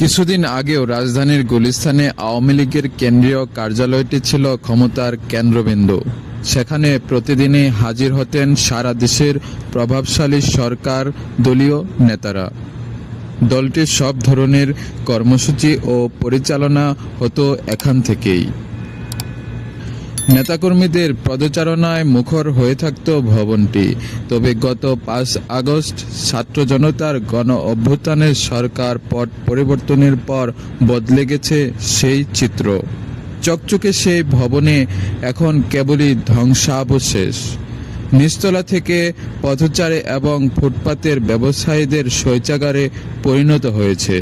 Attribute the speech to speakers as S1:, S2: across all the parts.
S1: কিছুদিন আগেও রাজধানীর গুলিস্তানে আওয়ামী লীগের কেন্দ্রীয় কার্যালয়টি ছিল ক্ষমতার কেন্দ্রবিন্দু। সেখানে প্রতিদিনই হাজির হতেন সারা দেশের প্রভাবশালী সরকার দলীয় নেতারা। দলটির সব ধরনের কর্মসূচি ও পরিচালনা হতো এখান থেকেই। নেতাকর্মীদের পদচারণায় মুখর হয়ে থাকত ভবনটি। তবে গত পাঁচ আগস্ট ছাত্র জনতার গণ অভ্যুত্থানের সরকার পট পরিবর্তনের পর বদলে গেছে সেই চিত্র। চকচকে সেই ভবনে এখন কেবলই ধ্বংসাবশেষ। নিচতলা থেকে পথচারে এবং ফুটপাতের ব্যবসায়ীদের শৌচাগারে পরিণত হয়েছে।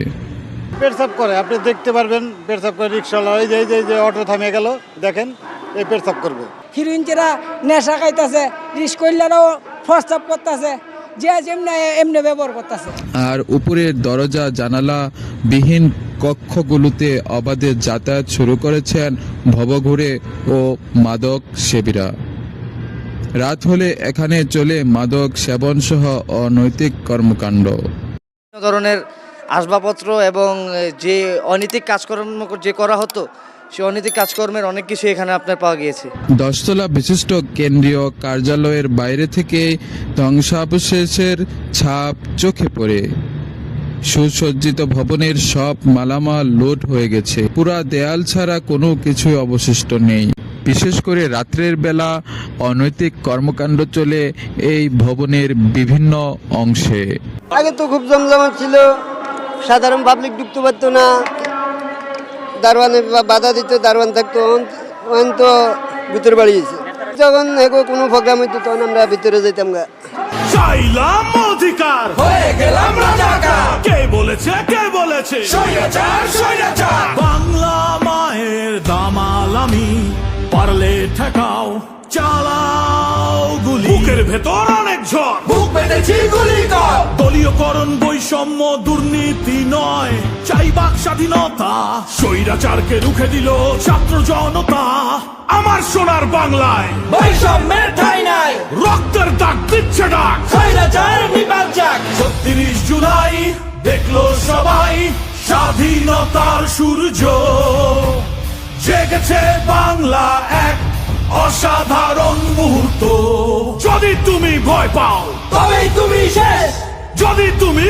S2: পেটসাপ করে, আপনি দেখতে পারবেন পেটসাপ করে রিক্সাওয়ালা, এই যে অটো থামে গেল, দেখেন। এই পেটসাপ করবে।
S3: হিরোইনরা নেশা খাইতেছে রিস করলেও প্রস্তাব করতেছে যে যেমনি এমনি ব্যবহার করতেছে।
S1: আর উপরের দরজা জানালা বিহীন কক্ষগুলোতে অবাধে যাতায়াত শুরু করেছেন ভবঘুরে ও মাদক সেবীরা। রাত হলে এখানে চলে মাদক সেবন সহ অনৈতিক কর্মকাণ্ড।
S4: বিভিন্ন ধরনের আসবাবপত্র এবং যে অনৈতিক কাজকর্ম যে করা হতো সে অনৈতিক কাজকর্মের অনেক কিছু এখানে আপনার পাওয়া গিয়েছে।
S1: দশতলা বিশিষ্ট কেন্দ্রীয় কার্যালয়ের বাইরে থেকে ধ্বংসাবশেষের ছাপ চোখে পড়ে। সুসজ্জিত ভবনের সব মালামাল লুট হয়ে গেছে। পুরা দেয়াল ছাড়া কোনো কিছুই অবশিষ্ট নেই। বিশেষ করে রাত্রের বেলা অনৈতিক কর্মকাণ্ড চলে এই ভবনের বিভিন্ন অংশে।
S5: আগে তো খুব জমজমাট ছিল সাধারণ পাবলিক ঢুকতে পারতো না। দারোয়ানে বা- বাধা দিত দারোয়ান থাকতো এখন তো ভিতরে বাড়িয়েছে যখন এগো কোনো প্রোগ্রাম হইতো তখন আমরা ভিতরে যেতাম গা।
S6: চাইলাম অধিকার। হয়ে গেলাম রাজাকার। কে বলেছে কে বলেছে? স্বৈরাচার স্বৈরাচার। বাংলা মায়ের দামাল আমি পারলে ঠেকাও চালাও গুলি। বুকের ভেতর ঝড়। বুক পেতেছি গুলি কর। দলীয়করণ বৈষম্য দুর্নীতি নয় চাই বাক স্বাধীনতা। স্বৈরাচারকে রুখে দিল ছাত্র জনতা। আমার সোনার বাংলায়
S7: বৈষম্যের ঠাই নাই।
S6: রক্তের দাগ দিচ্ছে ডাক।
S7: স্বৈরাচার বিপাক যাক।
S6: ছত্রিশ জুলাই দেখল সবাই স্বাধীনতার সূর্য। জেগেছে বাংলা এক অসাধারণ মুহূর্ত। যদি তুমি ভয় পাও
S7: তবে তুমি শেষ।
S6: যদি তুমি